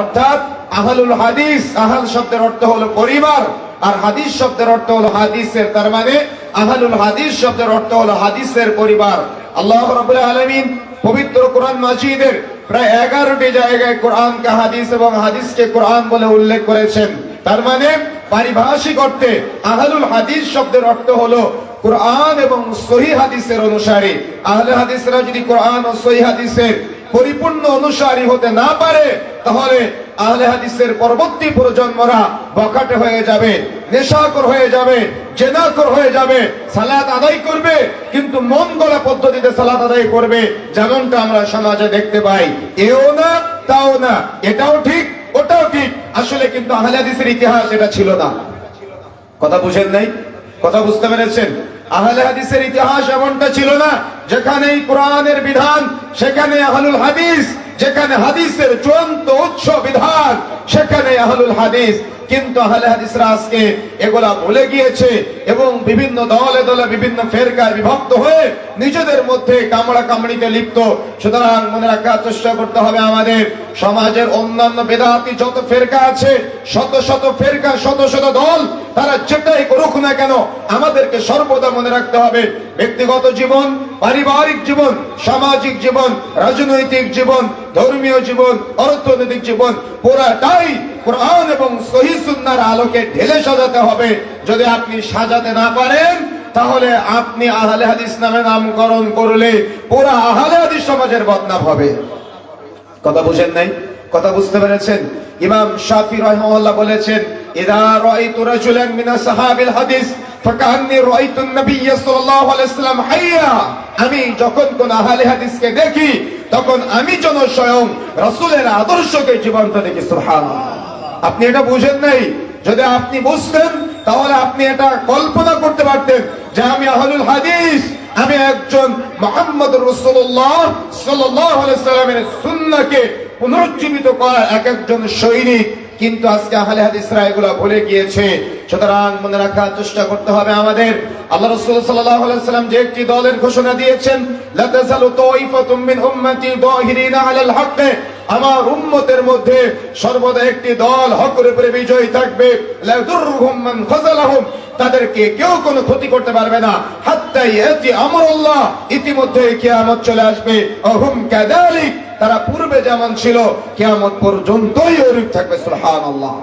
অর্থাৎ আহলুল হাদিস, আহল শব্দের অর্থ হলো পরিবার, আর হাদিস শব্দের অর্থ হলো হাদিসের, তার মানে আহলুল হাদিস শব্দের অর্থ হলো হাদিসের পরিবার। আল্লাহ রাব্বুল আলামিন পবিত্র কোরআন মাজিদের প্রায় এগারোটি জায়গায় কোরআনকে হাদিস এবং হাদিসকে কোরআন বলে উল্লেখ করেছেন। তার মানে পারিভাষিক অর্থে আহলুল হাদিস শব্দের অর্থ হলো কোরআন এবং সহি হাদিসের অনুসারী। আহলে হাদিসরা যদি কোরআন ও সহি হাদিসের পরিপূর্ণ অনুসারী হতে না পারে তাহলে আহলে হাদিসের পরবর্তী প্রজন্মরা বখাটে হয়ে যাবে নেশাকর হয়ে যাবে জেনাকর হয়ে যাবে, সালাত আদায় করবে, কিন্তু মন গলা পদ্ধতিতে সালাত আদায় করবে, যেমনটা আমরা সমাজে দেখতে পাই। এও না, তাও না, এটাও ঠিক, ওটাও ঠিক, আসলে কিন্তু আহলে হাদিসের ইতিহাস এটা ছিল না। কথা বুঝেন নাই? কথা বুঝতে পেরেছেন? আহলে হাদিসের ইতিহাস এমনটা ছিল না যেখানে এই কোরআনের বিধান সেখানে আহলুল হাদিস যেখানে হাদিসের চূড়ান্ত উৎস বিধান, সেখানে আহলুল হাদিস। কিন্তু আহলে হাদিসরা আজকে এগুলা ভুলে গিয়েছে এবং বিভিন্ন দলে দলে বিভিন্ন ফেরকায় বিভক্ত হয়ে নিজেদের মধ্যে কামড়া কামড়িতে লিপ্ত। সুতরাং মনে রাখার চেষ্টা করতে হবে আমাদের সমাজের অন্যান্য বেদাতি যত ফেরকা আছে, শত শত ফেরকা, শত শত দল তারা যেটাই করুক না কেন, আমাদেরকে সর্বদা মনে রাখতে হবে, ব্যক্তিগত জীবন, পারিবারিক জীবন, সামাজিক জীবন, রাজনৈতিক জীবন, ধর্মীয় জীবন, অর্থনৈতিক জীবন, পুরাটাই কোরআন এবং সহি সুন্নার আলোকে ঢেলে সাজাতে হবে। যদি আপনি সাজাতে না পারেন, তাহলে আপনি আহলে হাদিস নামে নামকরণ করলে পুরা আহলে হাদিস সমাজের বদনাম হবে। কথা বুঝেন নাই? কথা বুঝতে পেরেছেন? ইমাম শাফি রহমাল্লাহ বলেছেন, ইদা রাআইতু রাজুলান মিন আসহাবিল হাদিস আমি যখন কোন আহলে হাদিসকে দেখি, তখন আমি যেন স্বয়ং রাসূলের আদর্শকে জীবন্ত দেখি, সুবহানাল্লাহ। আপনি এটা বুঝেন নাই? যদি আপনি বুঝতেন, তাহলে আপনি এটা কল্পনা করতে পারতেন যে আমি আহলুল হাদিস, আমি একজন মোহাম্মদ রসুল্লাহ সাল্লামের সুন্নাকে পুনরুজ্জীবিত করা এক একজন সৈনিক, কিন্তু আজকে আহলে হাদিসরা এগুলা ভুলে গিয়েছে। সুতরাং মনে রাখার চেষ্টা করতে হবে আমাদের। আল্লাহ রসুল সাল্লাহ সাল্লাম যে একটি দলের ঘোষণা দিয়েছেন, লা তাইফাতুম মিন উম্মতি আলাল হাক্ক আমার উম্মতের মধ্যে সর্বদা একটি দল হকের উপরে বিজয়ী থাকবে। লা দুরহুম মান তাদেরকে কেউ কোনো ক্ষতি করতে পারবে না। হাত্তা ইয়াতি আমরুল্লাহ। ইতিমধ্যে কিয়ামত চলে আসবে। অহুম কাযালিক? তারা পূর্বে যেমন ছিল কেয়ামত পর্যন্তই ওরূপ থাকবে সুবহানাল্লাহ।